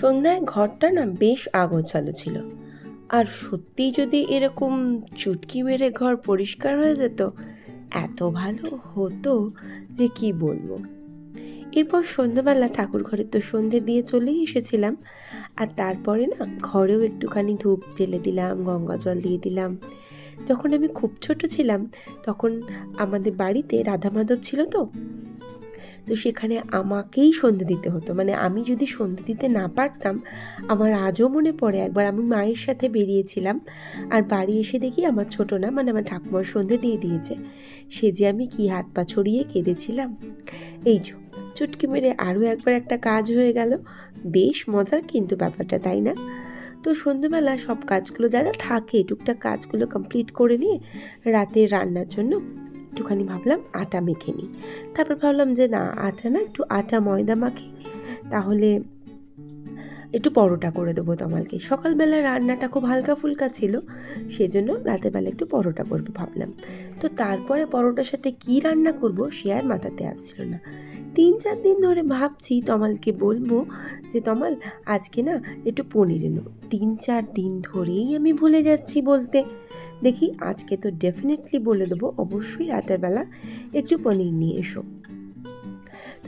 সন্ধ্যায় ঘরটা না বেশ আগোছালো ছিল। আর সত্যি যদি এরকম চুটকি মেরে ঘর পরিষ্কার হয়ে যেত, এত ভালো হতো যে কি বলব। এরপর সন্ধ্যাবেলা ঠাকুর ঘরে তো সন্ধে দিয়ে চলেই এসেছিলাম। আর তারপরে না ঘরেও একটুখানি ধূপ জ্বেলে দিলাম, গঙ্গা জল দিয়ে দিলাম। যখন আমি খুব ছোট ছিলাম, তখন আমাদের বাড়িতে রাধা মাধব ছিল তো? তো সেখানে আমাকেই সন্ধে দিতে হতো। মানে আমি যদি সন্ধে দিতে না পারতাম, আমার আজও মনে পড়ে একবার আমি মায়ের সাথে বেরিয়েছিলাম আর বাড়ি এসে দেখি আমার ছোট না মানে আমার ঠাকুমার সন্ধে দিয়ে দিয়েছে। সে যে আমি কি হাত পা ছড়িয়ে কেঁদেছিলাম। এই যো, চুটকি মেরে আরও একবার একটা কাজ হয়ে গেল। বেশ মজার কিন্তু ব্যাপারটা, তাই না? তো সন্ধ্যেবেলা সব কাজগুলো যা যা থাকে, টুকটাক কাজগুলো কমপ্লিট করে নিয়ে রাতের রান্নার জন্য একটুখানি ভাবলাম, আটা মেখে নিই। তারপর ভাবলাম যে, না, আটা না, একটু আটা ময়দা মাখি, তাহলে একটু পরোটা করে দেবো তমালকে। সকালবেলা রান্নাটা খুব হালকা ফুলকা ছিল, সেজন্য রাতেরবেলা একটু পরোটা করব ভাবলাম। তো তারপরে পরোটার সাথে কি রান্না করব সে আর মাথাতে আসছিল না। তিন চার দিন ধরে ভাবছি তমালকে বলব যে, তমাল, আজকে না একটু পনির এনো। তিন চার দিন ধরেই আমি ভুলে যাচ্ছি বলতে। দেখি, আজকে তো ডেফিনেটলি বলে দেবো, অবশ্যই রাতের বেলা একটু পনির নিয়ে এসো।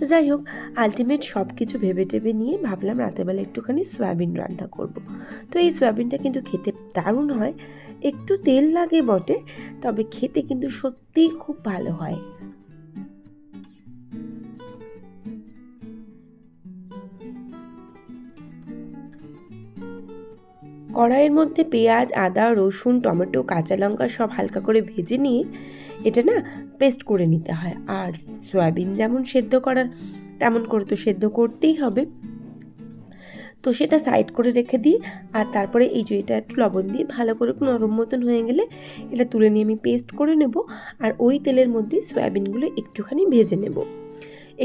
তো যাই হোক আলটিমেট সব কিছু ভেবে টেবে নিয়ে ভাবলাম রাতেরবেলা একটুখানি সয়াবিন রান্না করব। তো এই সয়াবিনটা কিন্তু খেতে দারুণ হয়। একটু তেল লাগে বটে, তবে খেতে কিন্তু সত্যিই খুব ভালো হয়। কড়াইয়ের মধ্যে পেঁয়াজ, আদা, রসুন, টমেটো, কাঁচা লঙ্কা সব হালকা করে ভেজে নিয়ে এটা না পেস্ট করে নিতে হয়। আর সয়াবিন যেমন সেদ্ধ করার, তেমন করে তো সেদ্ধ করতেই হবে। তো সেটা সাইড করে রেখে দিই। আর তারপরে এই যে এটা একটু লবণ দিয়ে ভালো করে নরম মতন হয়ে গেলে এটা তুলে নিয়ে আমি পেস্ট করে নেব। আর ওই তেলের মধ্যে সয়াবিনগুলো একটুখানি ভেজে নেব।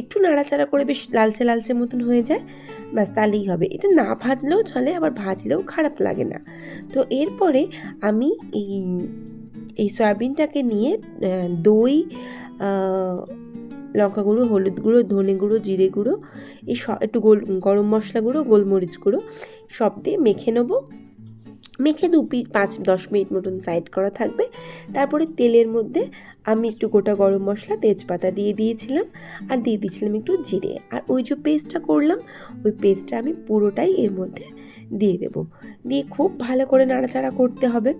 একটু নাড়াচাড়া করে বেশ লালচে লালচে মতন হয়ে যায়, ব্যাস তাহলেই হবে। এটা না ভাজলেও চলে, আবার ভাজলেও খারাপ লাগে না। তো এরপরে আমি এই এই সয়াবিনটাকে নিয়ে দই লঙ্কা গুঁড়ো, হলুদ গুঁড়ো, ধনে গুঁড়ো, জিরে গুঁড়ো, এই সব একটু গোল, গরম মশলা গুঁড়ো, গোলমরিচ গুঁড়ো, সব দিয়ে মেখে নেব। মেখে দু পিস, পাঁচ, দশ মিনিট মতন সাইড করা থাকবে। তারপরে তেলের মধ্যে আমি একটু গোটা গরম মশলা তেজপাতা দিয়ে দিয়েছিলাম আর দিয়ে দিয়েছিলাম একটু জিরে। আর ওই যে পেস্টটা করলাম, ওই পেস্টটা আমি পুরোটাই এর মধ্যে দিয়ে দেব। দিয়ে খুব ভালো করে নাড়াচাড়া করতে হবে।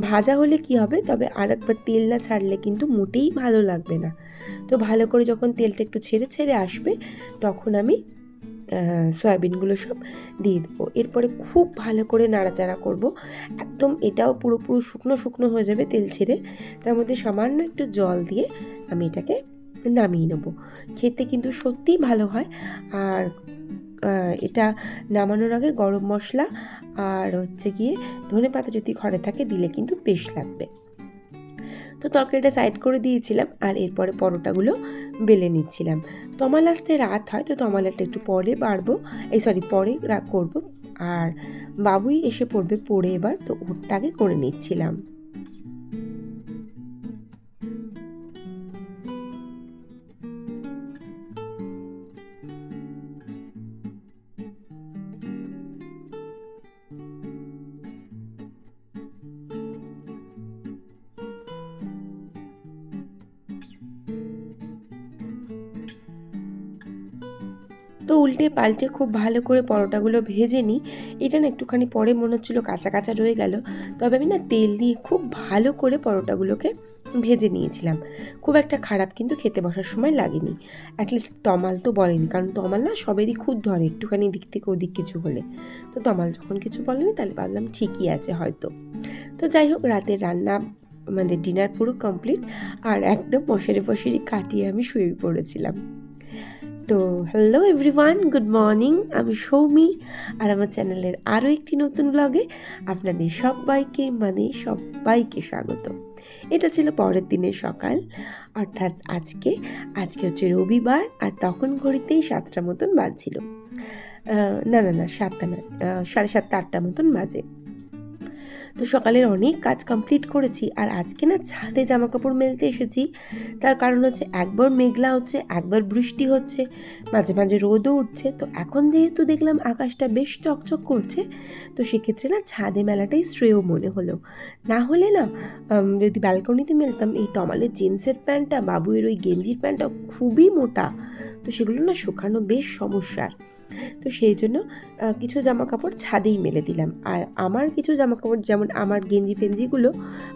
ভাজা হলে কি হবে? তবে আর একবার তেল না ছাড়লে কিন্তু মোটেই ভালো লাগবে না। তো ভালো করে যখন তেলটা একটু ছেড়ে ছেড়ে আসবে, তখন আমি সয়াবিনগুলো সব দিয়ে দেবো। এরপরে খুব ভালো করে নাড়াচাড়া করব। একদম এটাও পুরোপুরো শুকনো শুকনো হয়ে যাবে তেল ছেড়ে। তার মধ্যে সামান্য একটু জল দিয়ে আমি এটাকে নামিয়ে নেব। খেতে কিন্তু সত্যিই ভালো হয়। আর এটা নামানোর আগে গরম মশলা আর হচ্ছে গিয়ে ধনে পাতা যদি ঘরে থাকে দিলে কিন্তু বেশ লাগবে। তো তরকারিটা সাইড করে দিয়েছিলাম আর এরপরে পরোটাগুলো বেলে নিচ্ছিলাম। তমাল আসতে রাত হয়, তো তমালাটা একটু পরে বাড়বো। এই সরি পরে করব। আর বাবুই এসে পড়বে পড়ে এবার, তো ওরটাকে করে নিচ্ছিলাম। উল্টে পাল্টে খুব ভালো করে পরোটাগুলো ভেজে নিই। এটা না একটুখানি পরে মনে হচ্ছিল কাঁচা কাঁচা রয়ে গেল। তবে আমি না তেল দিয়ে খুব ভালো করে পরোটাগুলোকে ভেজে নিয়েছিলাম। খুব একটা খারাপ কিন্তু খেতে বসার সময় লাগেনি। অ্যাটলিস্ট তমাল তো বলেনি, কারণ তমাল না সবেরই খুদ ধরে একটুখানি দিক থেকে ওদিক কিছু হলে। তো তমাল যখন কিছু বলেনি তাহলে ভাবলাম ঠিকই আছে হয়তো। তো যাই হোক, রাতের রান্না আমাদের ডিনার পুরো কমপ্লিট আর একদম মশারি ফশারি কাটিয়ে আমি শুয়ে পড়েছিলাম। তো হ্যালো এভরিওয়ান গুড মর্নিং আমি সৌমি আর আমার চ্যানেলের আরও একটি নতুন ব্লগে আপনাদের সবাইকে মানে সবাইকে স্বাগত। এটা ছিল পরের দিনের সকাল, অর্থাৎ আজকে। আজকে হচ্ছে রবিবার আর তখন ঘড়িতেই সাতটা মতন বাজছিল। না না না, সাতটা না সাড়ে সাতটা, আটটা মতন বাজে। তো সকালের অনেক কাজ কমপ্লিট করেছি আর আজকে না ছাদে জামা কাপড় মেলতে এসেছি। তার কারণ হচ্ছে একবার মেঘলা হচ্ছে, একবার বৃষ্টি হচ্ছে, মাঝে মাঝে রোদও উঠছে। তো এখন যেহেতু দেখলাম আকাশটা বেশ চকচক করছে, তো সেক্ষেত্রে না ছাদে মেলাটাই শ্রেয় মনে হলো। না হলে না যদি ব্যালকনিতে মেলতাম, এই তমালের জিন্সের প্যান্টটা বাবুয়ের ওই গেঞ্জির প্যান্টটা খুবই মোটা। তো সেগুলো না শুকানো বেশ সমস্যার। তো সেই জন্য কিছু জামা কাপড় ছাদেই মেলে দিলাম। আর আমার কিছু জামা কাপড় যেমন আমার গেঞ্জি ফেঞ্জিগুলো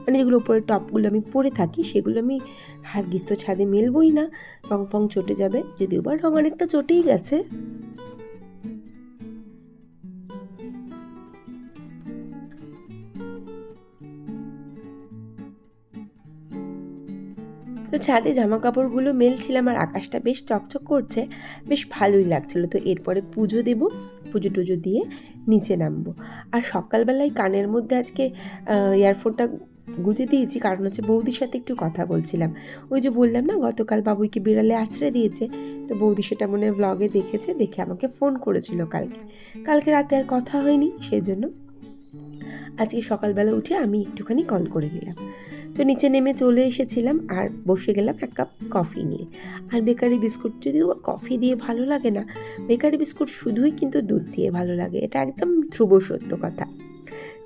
মানে যেগুলো উপরে টপগুলো আমি পরে থাকি, সেগুলো আমি হার তো ছাদে মেলবই না। রং ফং চটে যাবে, যদিও বা রং অনেকটা চটেই গেছে। তো ছাদে জামা কাপড়গুলো মেলছিলাম আর আকাশটা বেশ চকচক করছে, বেশ ভালোই লাগছিল। তো এরপরে পুজো দেব, পুজো টুজো দিয়ে নিচে নামবো। আর সকালবেলায় কানের মধ্যে আজকে ইয়ারফোনটা গুঁজে দিয়েছি, কারণ হচ্ছে বৌদির সাথে একটু কথা বলছিলাম। ওই যে বললাম না, গতকাল বাবুইকে বিড়ালে আছড়ে দিয়েছে, তো বৌদি সেটা মনে ব্লগে দেখেছে, দেখে আমাকে ফোন করেছিল কালকে। কালকে রাতে আর কথা হয়নি, সেই জন্য আজকে সকালবেলা উঠে আমি একটুখানি কল করে নিলাম। তো নিচে নেমে চলে এসেছিলাম আর বসে গেলাম এক কাপ কফি নিয়ে। আর বেকারি বিস্কুট যদিও কফি দিয়ে ভালো লাগে না, বেকারি বিস্কুট শুধুই কিন্তু দুধ দিয়ে ভালো লাগে, এটা একদম ধ্রুব সত্য কথা।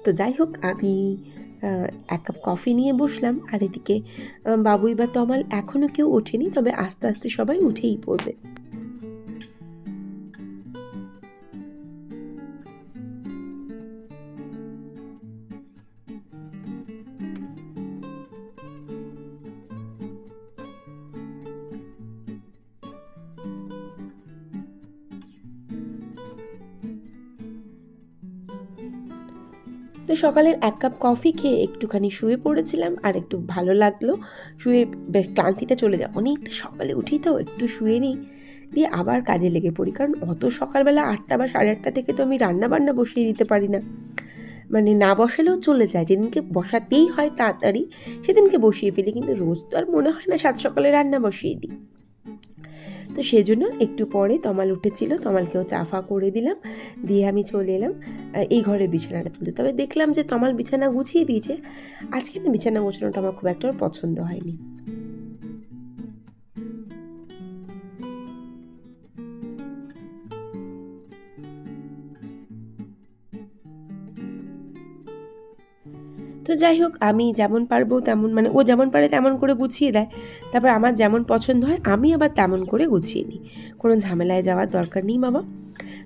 তো যাই হোক, আমি এক কাপ কফি নিয়ে বসলাম আর এদিকে বাবুই বা তমাল এখনও কেউ ওঠেনি, তবে আস্তে আস্তে সবাই উঠেই পড়বে। তো সকালের এক কাপ কফি খেয়ে একটুখানি শুয়ে পড়েছিলাম আর একটু ভালো লাগল। শুয়ে বেশ ক্লান্তিটা চলে যায় অনেকটা সকালে উঠি তো, একটু শুয়ে নিই। দিয়ে আবার কাজে লেগে পড়ি। কারণ অত সকালবেলা আটটা বা সাড়ে আটটা থেকে তো আমি রান্না বান্না বসিয়ে দিতে পারি না। মানে না বসালেও চলে যায়। যেদিনকে বসাতেই হয় তাড়াতাড়ি, সেদিনকে বসিয়ে ফেলি। কিন্তু রোজ তো আর মনে হয় না সাত সকালে রান্না বসিয়ে দিই। তো সেজন্য একটু পরে তমাল উঠেছিল, তমালকেও চাফা করে দিলাম, দিয়ে আমি চলে এলাম এই ঘরে বিছানাটা তুলতে। তবে দেখলাম যে তমাল বিছানা গুছিয়ে দিয়েছে, আজকে না বিছানা গোছানোটা আমার খুব একটা পছন্দ হয়নি। যাই হোক, আমি যেমন পারব তেমন মানে ও যেমন পারে তেমন করে গুছিয়ে দেয়। তারপর আমার যেমন পছন্দ হয়, আমি আবার তেমন করে গুছিয়ে নিই। কোনো ঝামেলায় যাওয়ার দরকার নেই, বাবা।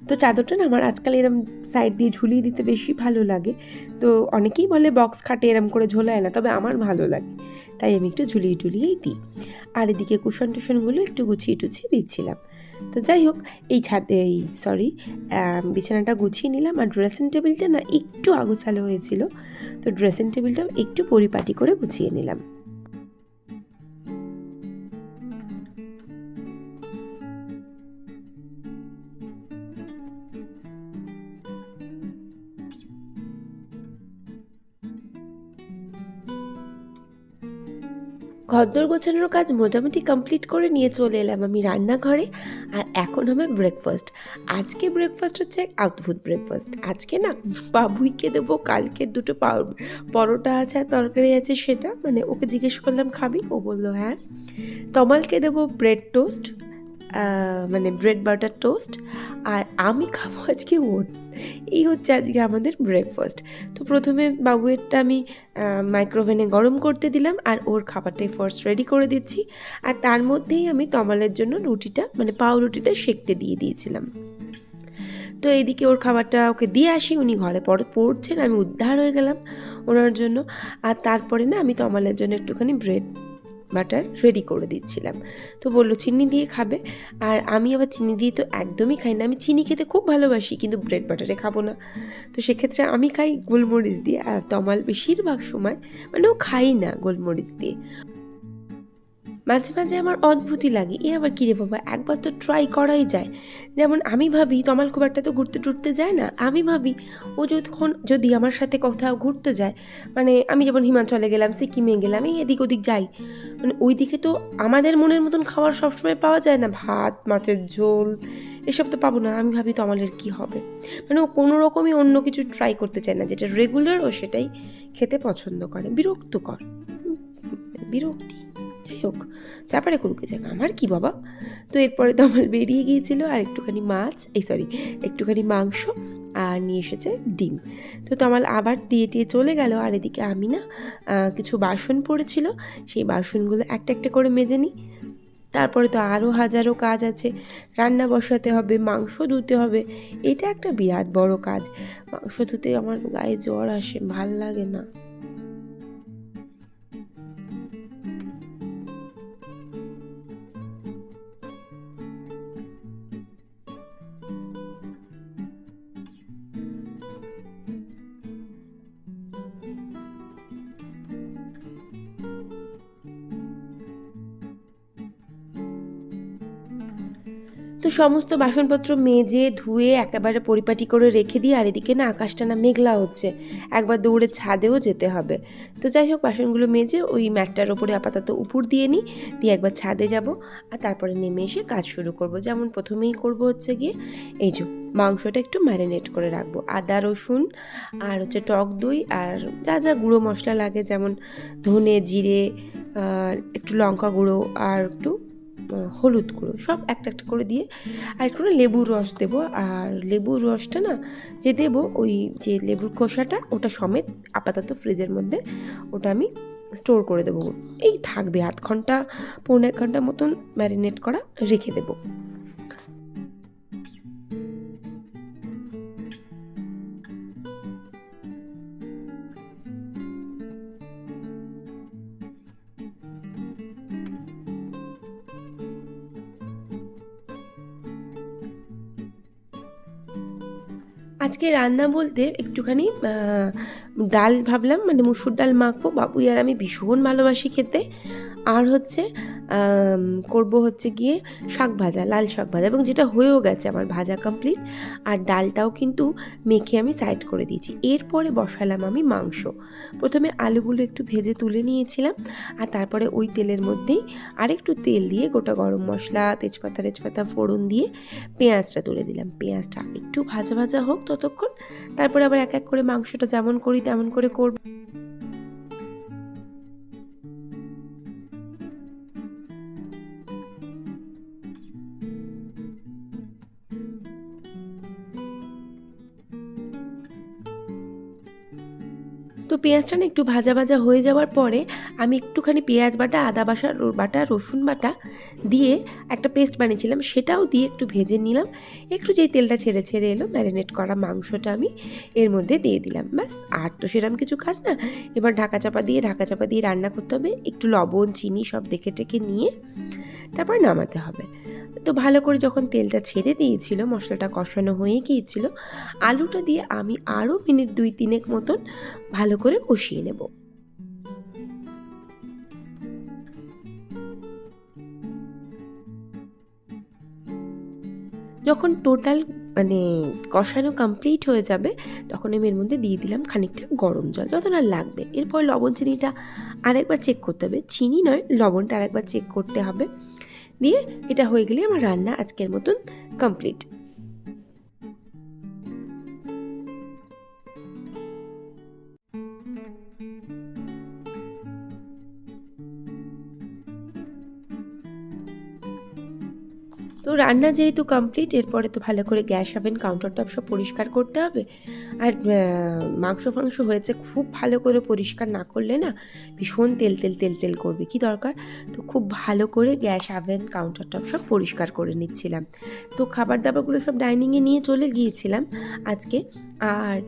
তো চাদরটা না আমার আজকাল এরম সাইড দিয়ে ঝুলিয়ে দিতে বেশি ভালো লাগে। তো অনেকেই বলে বক্স খাটে এরম করে ঝোলায় না, তবে আমার ভালো লাগে। তাই আমি একটু ঝুলিয়ে টুলিয়েই দিই। আর এদিকে কুশন টুশনগুলো একটু গুছিয়ে টুছিয়ে দিচ্ছিলাম। তো যাই হোক, এই ছাদে, এই সরি বিছানাটা গুছিয়ে নিলাম। আর ড্রেসিং টেবিলটা না একটু আগোছালো হয়েছিল। তো ড্রেসিং টেবিলটাও একটু পরিপাটি করে গুছিয়ে নিলাম। ঘরদোর গোছানোর কাজ মোটামুটি কমপ্লিট করে নিয়ে চলে এলাম আমি রান্নাঘরে। আর এখন হবে ব্রেকফাস্ট আজকে ব্রেকফাস্ট হচ্ছে অদ্ভুত ব্রেকফাস্ট আজকে না বাবুইকে দেবো কালকের দুটো পরোটা আছে আর তরকারি আছে সেটা। মানে ওকে জিজ্ঞেস করলাম, খাবি? ও বলল হ্যাঁ। তমালকে দেবো ব্রেড টোস্ট মানে ব্রেড বাটার টোস্ট আর আমি খাব আজকে ওটস এই হচ্ছে আজকে আমাদের ব্রেকফাস্ট তো প্রথমে বাবুয়েরটা আমি মাইক্রোওভেনে গরম করতে দিলাম আর ওর খাবারটাই ফার্স্ট রেডি করে দিচ্ছি। আর তার মধ্যেই আমি তমালের জন্য রুটিটা মানে পাউরুটিটা সেকতে দিয়ে দিয়েছিলাম। তো এইদিকে ওর খাবারটা ওকে দিয়ে আসি, উনি ঘরে পরে পড়ছেন, আমি উদ্ধার হয়ে গেলাম ওনার জন্য। আর তারপরে না আমি তমালের জন্য একটুখানি ব্রেড বাটার রেডি করে দিচ্ছিলাম। তো বলল, চিনি দিয়ে খাবে। আর আমি আবার চিনি দিয়ে তো একদমই খাই না। আমি চিনি খেতে খুব ভালোবাসি, কিন্তু ব্রেড বাটারে খাব না। তো সেক্ষেত্রে আমি খাই গোলমরিচ দিয়ে। আর তমাল, বেশিরভাগ সময় মানে ও খাই না গোলমরিচ দিয়ে। মাঝে মাঝে আমার অদ্ভুতই লাগে, এ আবার কিরে বাবা? একবার তো ট্রাই করাই যায়। যেমন আমি ভাবি, তমাল খুব একটা তো ঘুরতে টুরতে যায় না, আমি ভাবি, ও যখন যদি আমার সাথে কোথাও ঘুরতে যায় মানে আমি যেমন হিমাচলে গেলাম, সিকিমে গেলাম, এই এদিক ওদিক যাই মানে ওই দিকে তো আমাদের মনের মতন খাবার সবসময় পাওয়া যায় না, ভাত, মাছের ঝোল, এসব তো পাবো না, আমি ভাবি তমালের কি হবে? মানে ও কোনো রকমই অন্য কিছু ট্রাই করতে চায় না, যেটা রেগুলার ও সেটাই খেতে পছন্দ করে, বিরক্তকর। বিরক্তি। যাই হোক চাপারে করুকে যাক। আমার কি বাবা? তো এরপরে তো আমার বেরিয়ে গিয়েছিল আর একটুখানি মাছ, এই সরি একটুখানি মাংস আর নিয়ে এসেছে ডিম। তো তমাল আবার দিয়ে টিয়ে চলে গেল আর এদিকে আমি না কিছু বাসন পড়েছিল, সেই বাসনগুলো একটা একটা করে মেজে নিই। তারপরে তো আরও হাজারো কাজ আছে, রান্না বসাতে হবে, মাংস ধুতে হবে, এটা একটা বিরাট বড় কাজ। মাংস ধুতে আমার গায়ে জ্বর আসে, ভালো লাগে না। তো সমস্ত বাসনপত্র মেজে, ধুয়ে, একেবারে পরিপাটি করে রেখে দিই আর এদিকে না আকাশটা না মেঘলা হচ্ছে। একবার দৌড়ে ছাদেও যেতে হবে। তো যাই হোক, বাসনগুলো মেজে ওই ম্যাটটার ওপরে আপাতত উপর দিয়ে নিই, দিয়ে একবার ছাদে যাব আর তারপরে নেমে এসে কাজ শুরু করব। যেমন প্রথমেই করব হচ্ছে গিয়ে, এই যে মাংসটা একটু ম্যারিনেট করে রাখব। আদা, রসুন আর হচ্ছে টক দই আর যা যা গুঁড়ো মশলা লাগে, যেমন ধনে, জিরে একটু লঙ্কা গুঁড়ো আর একটু হলুদ গুঁড়ো, সব একটা একটা করে দিয়ে আর একটু লেবুর রস দেব। আর লেবুর রসটা না যে দেব ওই যে লেবুর খোসাটা, ওটা সমেত আপাতত ফ্রিজের মধ্যে ওটা আমি স্টোর করে দেবো। এই থাকবে আধ ঘণ্টা, পৌনে এক ঘণ্টা মতন ম্যারিনেট করা রেখে দেবো। আজকে রান্না বলতে একটুখানি ডাল ভাবলাম মানে মুসুর ডাল মাখবো। বাবুই আর আমি ভীষণ ভালোবাসি খেতে। আর হচ্ছে করব হচ্ছে গিয়ে শাক ভাজা, লাল শাক ভাজা এবং যেটা হয়েও গেছে আমার ভাজা কমপ্লিট আর ডালটাও কিন্তু মেখে আমি সাইড করে দিয়েছি। এরপরে বসালাম আমি মাংস। প্রথমে আলুগুলো একটু ভেজে তুলে নিয়েছিলাম আর তারপরে ওই তেলের মধ্যেই আরেকটু তেল দিয়ে গোটা গরম মশলা, তেজপাতা তেজপাতা ফোড়ন দিয়ে পেঁয়াজটা তুলে দিলাম। পেঁয়াজটা একটু ভাজা ভাজা হোক ততক্ষণ, তারপরে আবার এক এক করে মাংসটা যেমন করি তেমন করে করব। পেঁয়াজটা না একটু ভাজা ভাজা হয়ে যাওয়ার পরে আমি একটুখানি পেঁয়াজ বাটা, আদা বাসা বাটা, রসুন বাটা দিয়ে একটা পেস্ট বানিয়েছিলাম। সেটাও দিয়ে একটু ভেজে নিলাম। একটু যেই তেলটা ছেড়ে ছেড়ে এলো, ম্যারিনেট করা মাংসটা আমি এর মধ্যে দিয়ে দিলাম। ব্যাস, আর তো সেরকম কিছু কাজ না। এবার ঢাকা চাপা দিয়ে, ঢাকা চাপা দিয়ে রান্না করতে হবে। একটু লবণ, চিনি সব দেখে টেকে নিয়ে তারপর নামাতে হবে। তো ভালো করে যখন তেলটা ছেড়ে দিয়েছিল, মশলাটা কষানো হয়ে গিয়েছিল, আলুটা দিয়ে আমি আরও মিনিট দুই তিনেক মতন ভালো করে কষিয়ে নেব। যখন টোটাল মানে কষানো কমপ্লিট হয়ে যাবে, তখন আমি এর মধ্যে দিয়ে দিলাম খানিকটা গরম জল, যত না লাগবে। এরপর লবণ চিনিটা আরেকবার চেক করতে হবে। চিনি নয়, লবণটা আরেকবার চেক করতে হবে। দিয়ে এটা হয়ে গেলে আমার রান্না আজকের মতন কমপ্লিট রান্না যেহেতু কমপ্লিট এরপরে তো ভালো করে গ্যাস ওভেন কাউন্টার টপ সব পরিষ্কার করতে হবে। আর মাংস ফাংস হয়েছে খুব ভালো করে পরিষ্কার না করলে না ভীষণ তেল তেল তেল তেল করবে। কি দরকার? তো খুব ভালো করে গ্যাস ওভেন কাউন্টার টপ সব পরিষ্কার করে নিচ্ছিলাম। তো খাবার দাবারগুলো সব ডাইনিংয়ে নিয়ে চলে গিয়েছিলাম আজকে। আর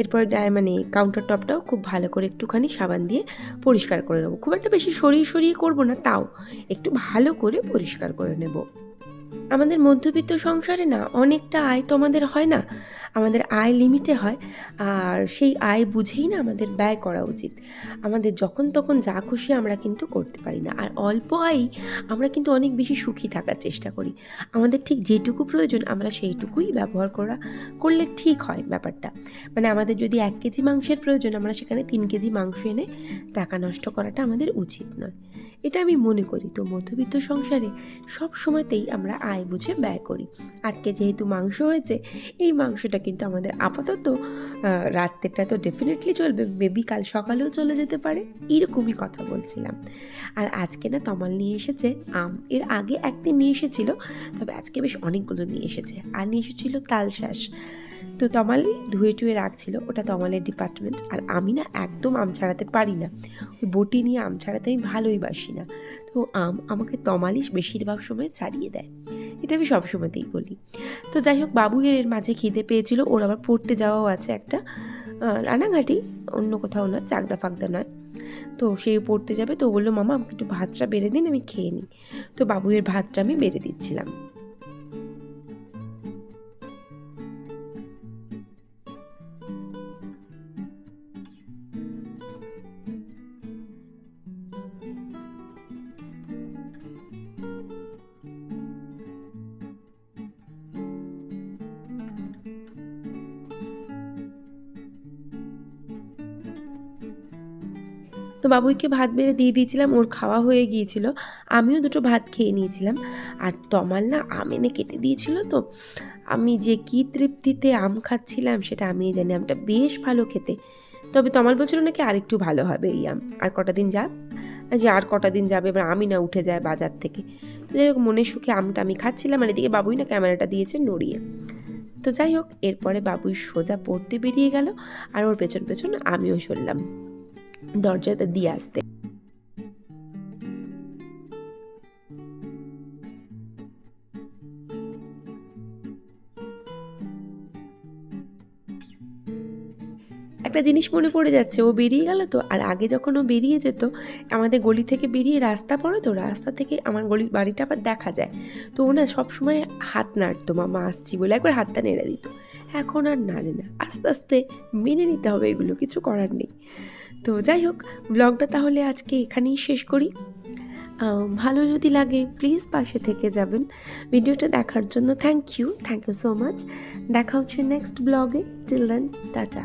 এরপর মানে কাউন্টার টপটাও খুব ভালো করে একটুখানি সাবান দিয়ে পরিষ্কার করে নেব। খুব একটা বেশি সরিয়ে সরিয়ে করব না, তাও একটু ভালো করে পরিষ্কার করে নেব। আমাদের মধ্যবিত্ত সংসারে না অনেকটা আয় তো আমাদের হয় না। আমাদের আয় লিমিটে হয়, আর সেই আয় বুঝেই না আমাদের ব্যয় করা উচিত। আমাদের যখন তখন যা খুশি আমরা কিন্তু করতে পারি না। আর অল্প আয়ই আমরা কিন্তু অনেক বেশি সুখী থাকার চেষ্টা করি। আমাদের ঠিক যেটুকু প্রয়োজন আমরা সেইটুকুই ব্যবহার করা, করলে ঠিক হয় ব্যাপারটা। মানে আমাদের যদি এক কেজি মাংসের প্রয়োজন আমরা সেখানে তিন কেজি মাংস এনে টাকা নষ্ট করাটা আমাদের উচিত নয়। এটা আমি মনে করি। তো মধ্যবিত্ত সংসারে সব সময়তেই আমরা আয় বুঝে ব্যয় করি। আজকে যেহেতু মাংস হয়েছে, এই মাংসটা কিন্তু আমাদের আপাতত রাত্রেটা তো ডেফিনেটলি চলবে মেবি কাল সকালেও চলে যেতে পারে, এরকমই কথা বলছিলাম। আর আজকে না তমাল নিয়ে এসেছে, আম। এর আগে একদিন নিয়ে এসেছিল, তবে আজকে বেশ অনেকগুলো নিয়ে এসেছে। আর নিয়ে এসেছিল তালশাঁস তো তমাল ধুয়ে টুয়ে রাখছিল, ওটা তমালের ডিপার্টমেন্ট আর আমি না একদম আম ছাড়াতে পারি না। ওই বটি নিয়ে আম ছাড়াতে আমি ভালোই বাসি না। তো, আম, আমাকে তমালিশ বেশিরভাগ সময় ছাড়িয়ে দেয়। এটা আমি সবসময়তেই বলি। তো যাই হোক, বাবুয়ের এর মাঝে খিদে পেয়েছিল, ওর আবার পড়তে যাওয়াও আছে একটা। রানাঘাটি অন্য কোথাও না চাকদা ফাকদা নয়। তো সে পড়তে যাবে, তো বলল, মামা, আমাকে একটু ভাতটা বেড়ে দিন, আমি খেয়ে নিই। তো বাবুয়ের ভাতটা আমি বেড়ে দিচ্ছিলাম। তো বাবুইকে ভাত বেড়ে দিয়ে দিয়েছিলাম, ওর খাওয়া হয়ে গিয়েছিল। আমিও দুটো ভাত খেয়ে নিয়েছিলাম। আর তমাল না আম এনে কেটে দিয়েছিল তো। আমি যে কী তৃপ্তিতে আম খাচ্ছিলাম, সেটা আমিই জানি, আমটা বেশ ভালো খেতে। তবে তমাল বলছিল নাকি আরেকটু ভালো হবে এই আম। আর কটা দিন যাক। যে আর কটা দিন যাবে, এবার আমি না উঠে যায় বাজার থেকে। তো যাই হোক, মনের সুখে আমটা আমি খাচ্ছিলাম, আর এদিকে বাবুই না ক্যামেরাটা দিয়েছে নড়িয়ে। তো যাই হোক, এরপরে বাবুই সোজা পড়তে বেরিয়ে গেল, আর ওর পেছন পেছন আমিও সরলাম দরজাটা দিয়ে আসতে। একটা জিনিস মনে পড়ে যাচ্ছে, ও বেরিয়ে গেল তো, আর আগে যখন ও বেরিয়ে যেত, আমাদের গলি থেকে বেরিয়ে রাস্তা পড়ে তো, রাস্তা থেকে আমার গলির বাড়িটা আবার দেখা যায়। তো ও না সবসময় হাত নাড়তো, মামা, আসছি বলে একবার হাতটা নেড়ে দিত। এখন আর নাড়ে না, আস্তে আস্তে মেনে নিতে হবে এগুলো, কিছু করার নেই। তো যাই হোক ব্লগটা তাহলে আজকে এখানেই শেষ করি। ভালো যদি লাগে প্লিজ পাশে থেকে যাবেন। ভিডিওটা দেখার জন্য thank you thank you so much দেখা হচ্ছে নেক্সট ব্লগে টিল দেন টাটা।